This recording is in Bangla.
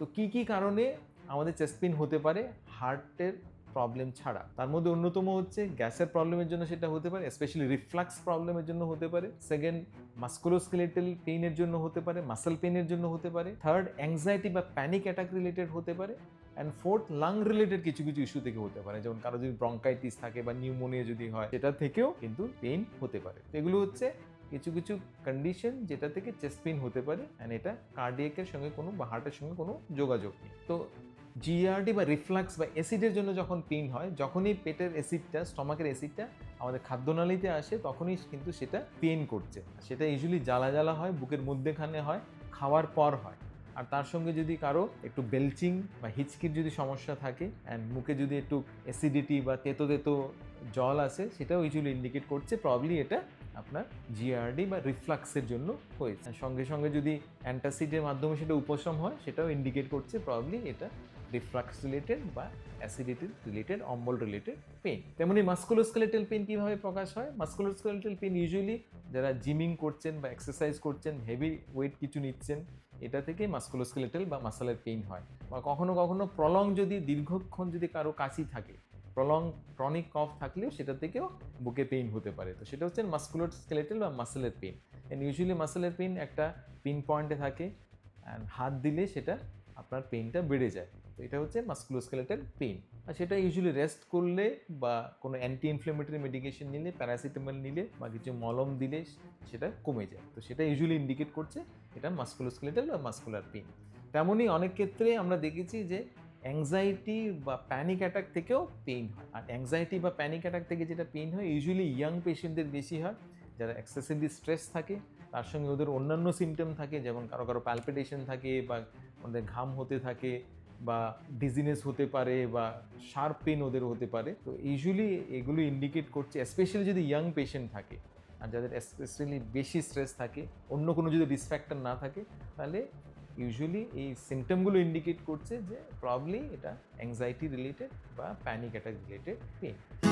তো কি কি কারণে আমাদের চেস্ট পেন হতে পারে? হার্টের প্রবলেম ছাড়া। তার মধ্যে অন্যতম হচ্ছে গ্যাসের প্রবলেমের জন্য সেটা হতে পারে স্পেশালি রিফ্লাক্স প্রবলেমের জন্য হতে পারে। সেকেন্ড মাস্কুলোস্কেলেটাল পেইনের জন্য হতে পারে মাসেল পেইনের জন্য হতে পারে। থার্ড অ্যাংজাইটি বা প্যানিক অ্যাটাক রিলেটেড হতে পারে। অ্যান্ড ফোর্থ লাং রিলেটেড কিছু কিছু ইস্যু থেকে হতে পারে। যেমন কারও যদি ব্রঙ্কাইটিস থাকে বা নিউমোনিয়া যদি হয়, সেটা থেকেও কিন্তু পেইন হতে পারে। এগুলো হচ্ছে কিছু কিছু কন্ডিশন যেটা থেকে চেস্ট পেইন হতে পারে অ্যান্ড এটা কার্ডিয়াকের সঙ্গে কোনো বা হার্টের সঙ্গে কোনো যোগাযোগ নেই। তো জিআরডি বা রিফ্লাক্স বা অ্যাসিডের জন্য যখন পেইন হয়, যখনই পেটের অ্যাসিডটা স্টমাকের অ্যাসিডটা আমাদের খাদ্যনালীতে আসে, তখনই কিন্তু সেটা পেইন করছে। সেটা ইউজুয়ালি জ্বালা জ্বালা হয়, বুকের মধ্যেখানে হয়, খাওয়ার পর হয়। আর তার সঙ্গে যদি কারও একটু বেলচিং বা হিচকির যদি সমস্যা থাকে অ্যান্ড মুখে যদি একটু অ্যাসিডিটি বা তেতো তেতো জল আসে, সেটাও ইউজুয়ালি ইন্ডিকেট করছে প্রবলি এটা আপনার জিআরডি বা রিফ্লাক্সের জন্য হয়েছে। সঙ্গে সঙ্গে যদি অ্যান্টাসিডের মাধ্যমে সেটা উপশম হয়, সেটাও ইন্ডিকেট করছে প্রবলি এটা রিফ্লাক্স রিলেটেড বা অ্যাসিডিটি রিলেটেড অম্বল রিলেটেড পেন তেমনি মাস্কুলোস্কেলেটাল পেন কীভাবে প্রকাশ হয়? মাস্কুলোস্কেলেটাল পেন ইউজুয়ালি যারা জিমিং করছেন বা এক্সারসাইজ করছেন হেভি ওয়েট কিছু নিচ্ছেন, এটা থেকে মাস্কুলোস্কেলেটাল বা মাসালের পেইন হয়। বা কখনো কখনো প্রলং যদি দীর্ঘক্ষণ যদি কারও কাশি থাকে প্রলং ক্রনিক কফ থাকলেও সেটা থেকেও বুকে পেইন হতে পারে। তো সেটা হচ্ছে মাস্কুলার স্কেলেটাল বা মাসেলের পেইন অ্যান্ড ইউজুয়ালি মাসেলের পেইন একটা পিন পয়েন্টে থাকে অ্যান্ড হাত দিলে সেটা আপনার পেইনটা বেড়ে যায়। তো এটা হচ্ছে মাস্কুলোস্কেলেটাল পেইন আর সেটা ইউজুয়ালি রেস্ট করলে বা কোনো অ্যান্টি ইনফ্লেমেটরি মেডিকেশন নিলে প্যারাসিটামল নিলে বা কিছু মলম দিলে সেটা কমে যায়। তো সেটা ইউজুয়ালি ইন্ডিকেট করছে এটা মাস্কুলোস্কেলেটাল বা মাস্কুলার পেইন তেমনই অনেক ক্ষেত্রে আমরা দেখেছি যে অ্যাংজাইটি বা প্যানিক অ্যাটাক থেকেও পেইন হয়। আর অ্যাংজাইটি বা প্যানিক অ্যাটাক থেকে যেটা পেইন হয় ইউজুয়ালি ইয়াং পেশেন্টদের বেশি হয়, যারা এক্সেসিভলি স্ট্রেস থাকে, তার সঙ্গে ওদের অন্যান্য সিমটম থাকে, যেমন কারও কারও প্যালপিটেশন থাকে বা ওদের ঘাম হতে থাকে বা ডিজিনেস হতে পারে বা শার্প পেন ওদের হতে পারে। তো ইউজুয়ালি এগুলো ইন্ডিকেট করছে স্পেশালি যদি ইয়াং পেশেন্ট থাকে, আর যাদের স্পেশালি বেশি স্ট্রেস থাকে, অন্য কোনো যদি রিস্ক ফ্যাক্টর না থাকে, তাহলে ইউজুয়ালি এই সিমটমগুলো ইন্ডিকেট করছে যে প্রবলি এটা অ্যাংজাইটি রিলেটেড বা প্যানিক অ্যাটাক রিলেটেড পেন